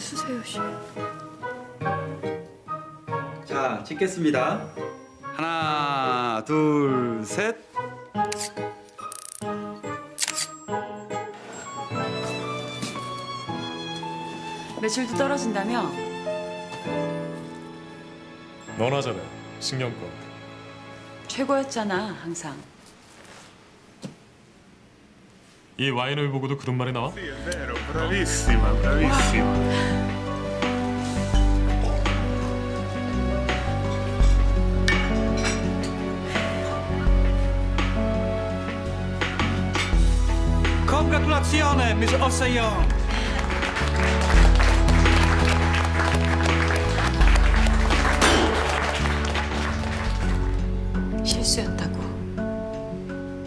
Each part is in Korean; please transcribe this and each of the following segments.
쓰세요, 씨. 자, 찍겠습니다. 하나, 둘, 셋. 매출도 떨어진다며? 너나잖아 신경껏 최고였잖아, 항상. 이 와인을 보고도 그런 말이 나와? Vero, bravissima, bravissima. Congratulazione, Miss Osayon. 실수였다고.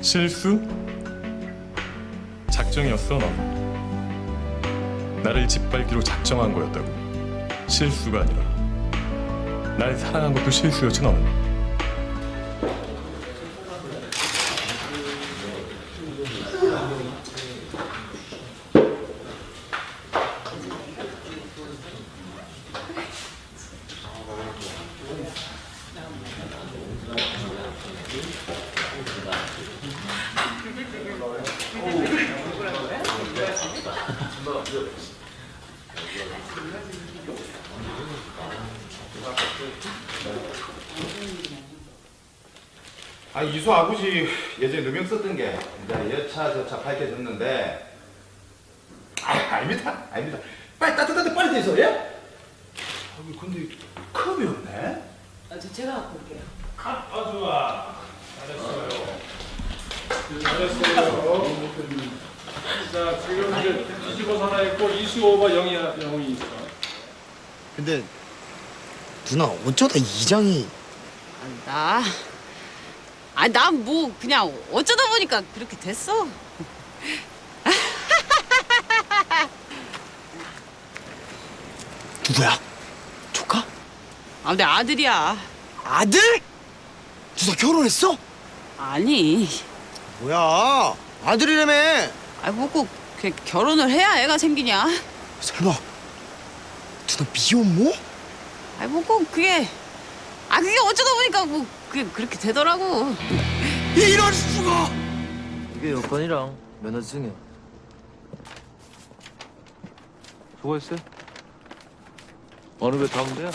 실수? 작정이었어 넌 나를 짓밟기로 작정한 거였다고. 실수가 아니라. 날 사랑한 것도 실수였지 너는 아 이수 아버지 예전에 누명 썼던 게 이제 여차 저차 밝혀졌는데 아 아닙니다. 아닙니다. 빨리 따뜻한데 빨리 돼서 예? 아니 근데 컵이 없네. 아, 저 제가 갖고 올게요. 자, 지금 이제 뒤집어 하나 있고 이수호가 0이야, 0이 있어. 근데 누나 어쩌다 이장이 나, 아, 난 뭐 그냥 어쩌다 보니까 그렇게 됐어. 누구야? 조카? 아, 내 아들이야. 아들? 누나 결혼했어? 아니, 뭐야 아들이라며 아, 뭐꼭 결혼을 해야 애가 생기냐? 설마 누나 미혼모? 아, 뭐꼭 그게, 아, 그게 어쩌다 보니까 뭐 그게 그렇게 되더라고. 이럴 수가 이게 여권이랑 면허증이야. 수고했어요. 어느 배 타면 돼요?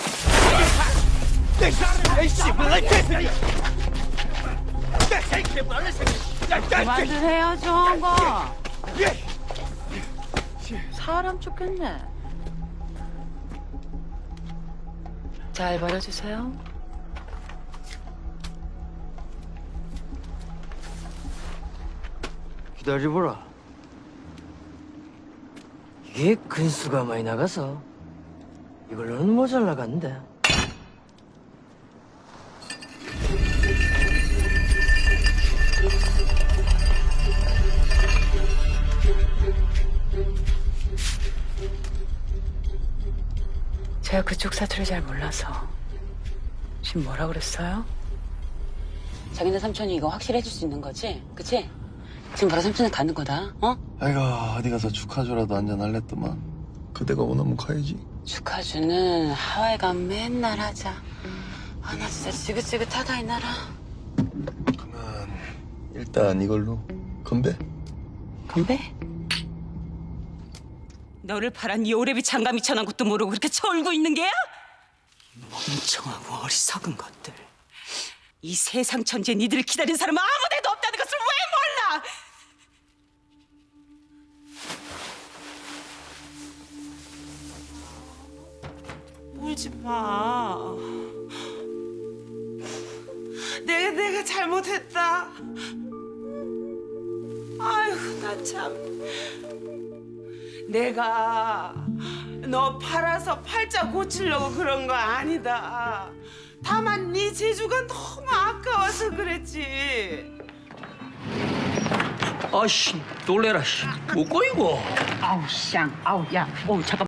그만들 해야죠, 한 거. 사람 쫓겼네. 잘 버려주세요. 기다려보라. 이게 근수가 많이 나가서 이걸로는 모자라갔는데 그쪽 사투리 잘 몰라서. 지금 뭐라 그랬어요? 자기네 삼촌이 이거 확실히 해줄 수 있는 거지? 그치? 지금 바로 삼촌에 가는 거다, 어? 아이가 어디 가서 축하줘라도 한잔 할랬더만 그대가 원하면 가야지. 축하주는 하와이 가면 맨날 하자. 아, 나 진짜 지긋지긋하다, 이 나라. 그만 일단 이걸로 건배. 건배? 너를 바란 이 오래비 장감이 천한 것도 모르고 그렇게 철고 있는 게야? 멍청하고 어리석은 것들. 이 세상 천지에 니들을 기다린 사람은 아무 데도 없다는 것을 왜 몰라? 울지 마. 내가 내가 잘못했다. 아휴 나 참. 내가 너 팔아서 팔자 고치려고 그런 거 아니다. 다만 네 재주가 너무 아까워서 그랬지. 아씨 놀래라 씨. 뭐고 이거? 아우 쌍, 아우 야, 어 잠깐.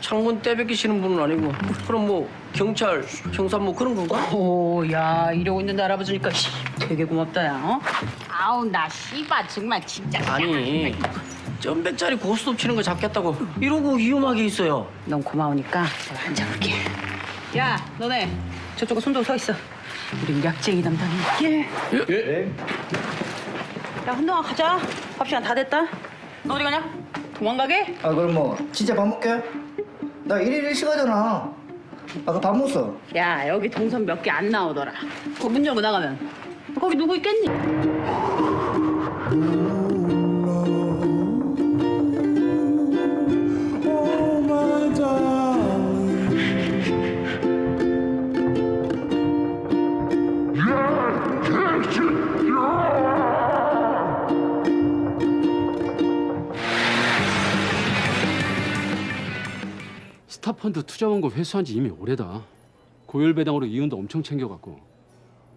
창문 떼베기시는 분은 아니고 그럼 뭐 경찰 형사 뭐 그런 건가? 오, 야 이러고 있는데 알아봐주니까 씨, 되게 고맙다 야. 어? 아우 나 씨바 정말 진짜. 아니 점백짜리 고스톱 치는 거 잡겠다고 이러고 위험하게 있어요. 넌 고마우니까 내가 앉아볼게. 야, 너네 저쪽에 손 들고 서 있어. 우리 약쟁이 담당이게. 예. 야, hun동아 가자. 밥 시간 다 됐다. 너 어디 가냐? 도망가게? 아 그럼 뭐 진짜 밥 먹게? 나 일일 일식하잖아. 아까 밥 먹었어. 야, 여기 동선 몇 개 안 나오더라. 그문 열고 나가면 거기 누구 있겠니? 펀드 투자원고 회수한 지 이미 오래다. 고율 배당으로 이윤도 엄청 챙겨갔고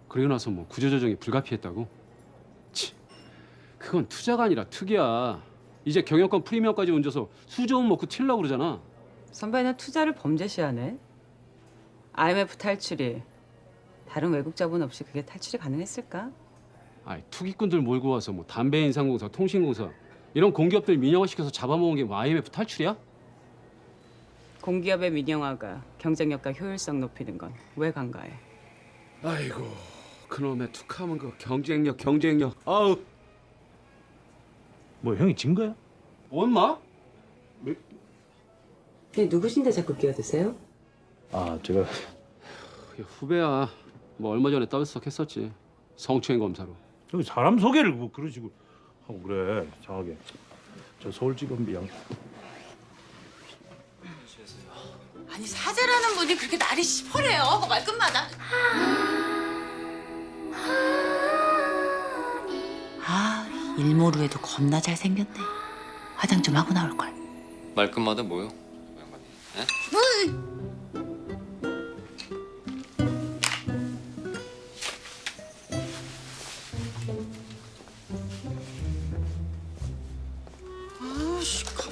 그리고 나서 뭐 구조조정이 불가피했다고? 치, 그건 투자가 아니라 투기야. 이제 경영권 프리미엄까지 얹어서 수조 원 먹고 튀려고 그러잖아. 선배는 투자를 범죄시하네. IMF 탈출이 다른 외국 자본 없이 그게 탈출이 가능했을까? 아이 투기꾼들 몰고 와서 뭐 담배 인상공사, 통신공사 이런 공기업들 민영화시켜서 잡아먹은 게뭐 IMF 탈출이야? 공기업의 민영화가 경쟁력과 효율성 높이는 건 왜 간과해? 아이고 그놈의 툭하면 그 경쟁력 경쟁력. 아우. 뭐 형이 진 거야? 엄마? 근데 누구신데 자꾸 끼어드세요? 아 제가 후배야. 뭐 얼마 전에 떠들썩했었지. 성추행 검사로. 여기 사람 소개를 뭐 그런 식으로 하고 그래. 장하게. 저 서울지검비양 아니 사제라는 분이 그렇게 날이 시퍼래요. 그 말끝마다. 아 일모루에도 겁나 잘 생겼네. 화장 좀 하고 나올 걸. 말끝마다 뭐요? 아씨 갑자기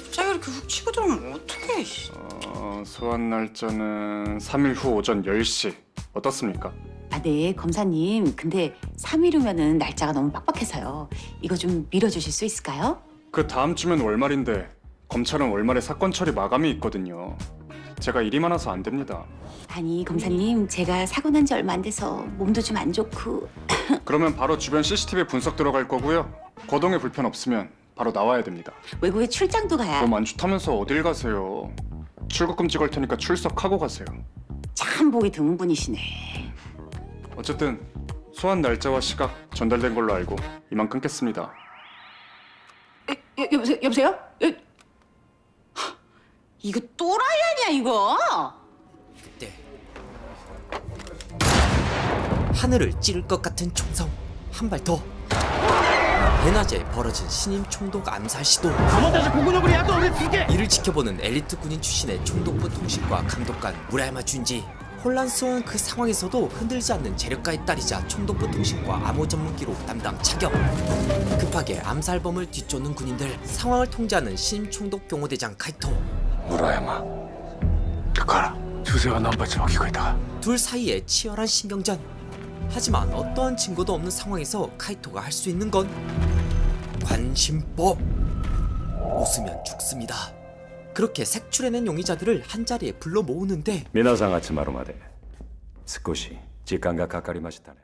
이렇게 훅 치고 들어오면 어떡해. 씨. 어, 소환 날짜는 3일 후 오전 10시. 어떻습니까? 아, 네, 검사님. 근데 3일 후면은 날짜가 너무 빡빡해서요. 이거 좀 미뤄주실 수 있을까요? 그 다음 주면 월말인데 검찰은 월말에 사건 처리 마감이 있거든요. 제가 일이 많아서 안 됩니다. 아니, 검사님. 제가 사고 난 지 얼마 안 돼서 몸도 좀 안 좋고. 그러면 바로 주변 CCTV 분석 들어갈 거고요. 거동에 불편 없으면 바로 나와야 됩니다. 외국에 출장도 가야 몸안 좋다면서 어딜 가세요? 출국 금지 걸 테니까 출석하고 가세요. 참 보기 드문 분이시네. 어쨌든 소환 날짜와 시각 전달된 걸로 알고 이만 끊겠습니다. 여, 여보세요? 여보세요? 여... 하, 이거 또라이 아니야, 이거? 하늘을 찌를 것 같은 총성 한 발 더. 대낮에 벌어진 신임 총독 암살 시도. 이를 지켜보는 엘리트 군인 출신의 총독부 통신과 감독관 무라야마 준지. 혼란스러운 그 상황에서도 흔들지 않는 재력가의 딸이자 총독부 통신과 암호 전문기로 담당 차격. 급하게 암살범을 뒤쫓는 군인들. 상황을 통제하는 신임 총독 경호대장 카이토. 무라야마 그거라 주세가 넘버치 먹히고 있다가 둘 사이에 치열한 신경전. 하지만 어떠한 증거도 없는 상황에서 카이토가 할 수 있는 건 관심법. 웃으면 죽습니다. 그렇게 색출해낸 용의자들을 한 자리에 불러 모으는데 皆さんが集まるまで少し時間がかかりましたね